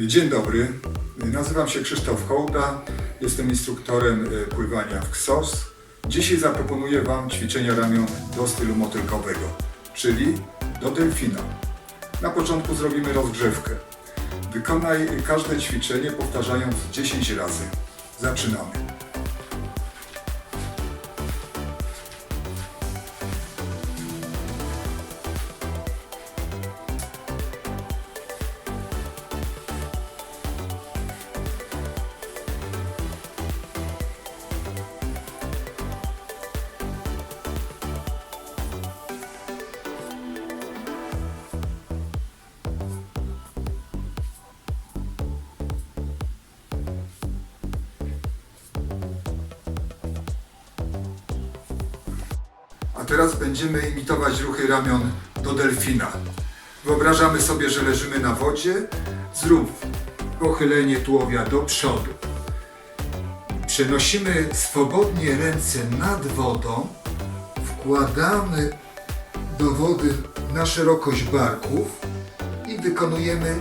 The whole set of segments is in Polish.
Dzień dobry, nazywam się Krzysztof Hołda, jestem instruktorem e, pływania w KSOS. Dzisiaj zaproponuję Wam ćwiczenia ramion do stylu motylkowego, czyli do delfina. Na początku zrobimy rozgrzewkę. Wykonaj każde ćwiczenie powtarzając 10 razy. Zaczynamy. A teraz będziemy imitować ruchy ramion do delfina. Wyobrażamy sobie, że leżymy na wodzie. Zrób pochylenie tułowia do przodu. Przenosimy swobodnie ręce nad wodą. Wkładamy do wody na szerokość barków i wykonujemy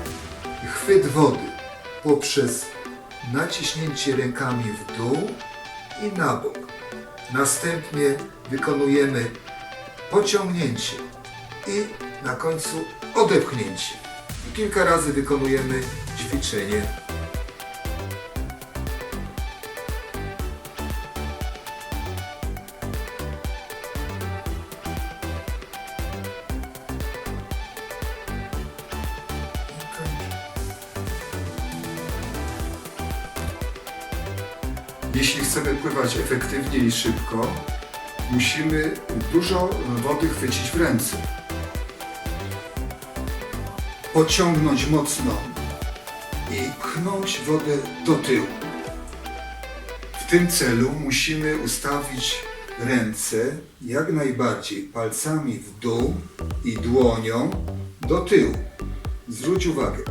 chwyt wody poprzez naciśnięcie rękami w dół i na bok. Następnie wykonujemy pociągnięcie i na końcu odepchnięcie. I kilka razy wykonujemy ćwiczenie. Jeśli chcemy pływać efektywnie i szybko, musimy dużo wody chwycić w ręce. Pociągnąć mocno i pchnąć wodę do tyłu. W tym celu musimy ustawić ręce jak najbardziej palcami w dół i dłonią do tyłu. Zwróć uwagę.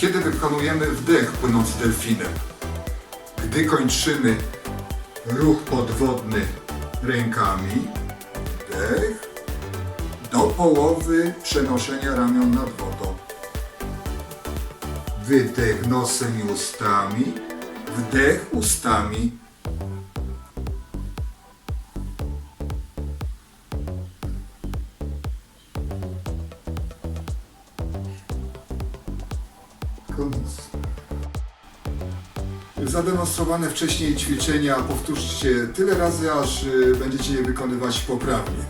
Kiedy wykonujemy wdech płynąc delfinem? Gdy kończymy ruch podwodny rękami, wdech, do połowy przenoszenia ramion nad wodą. Wydech nosem i ustami, wdech ustami. Zademonstrowane wcześniej ćwiczenia powtórzcie tyle razy, aż y, będziecie je wykonywać poprawnie.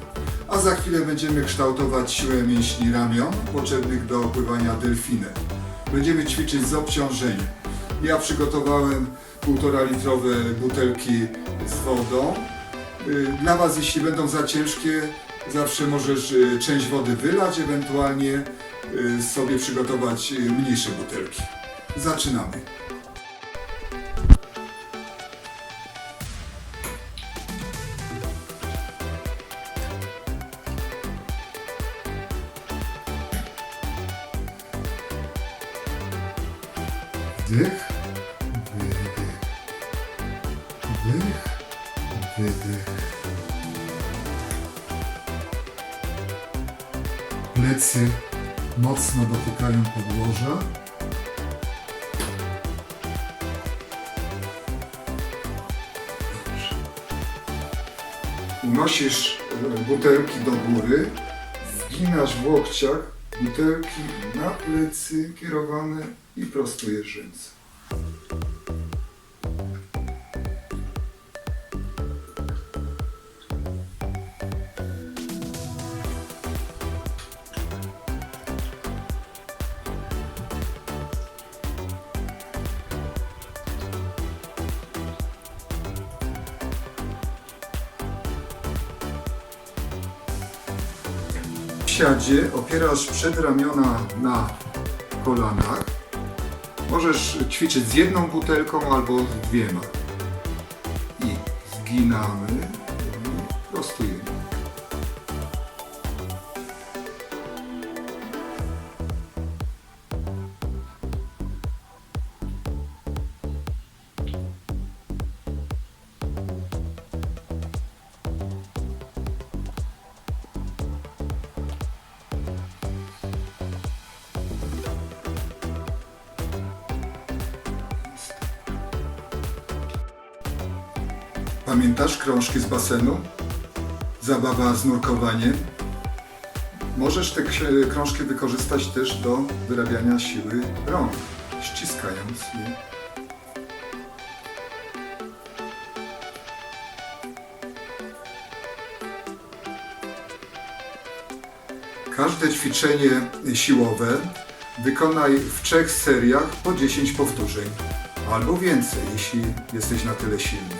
A za chwilę będziemy kształtować siłę mięśni ramion potrzebnych do pływania delfinem. Będziemy ćwiczyć z obciążeniem. Ja przygotowałem półtora litrowe butelki z wodą. Y, Dla Was, jeśli będą za ciężkie, zawsze możesz y, część wody wylać, ewentualnie sobie przygotować y, mniejsze butelki. Zaczynamy. Wdech, wydech. Wdech, wydech. Plecy mocno dotykają podłoża. Unosisz butelki do góry, zginasz w łokciach, butelki na plecy kierowane i prostujesz ręce. Siadzie opierasz przedramiona na kolanach. Możesz ćwiczyć z jedną butelką albo z dwiema. I zginamy, Pamiętasz krążki z basenu? Zabawa z nurkowaniem? Możesz te krążki wykorzystać też do wyrabiania siły rąk, ściskając je. Każde ćwiczenie siłowe wykonaj w trzech seriach po 10 powtórzeń, albo więcej, jeśli jesteś na tyle silny.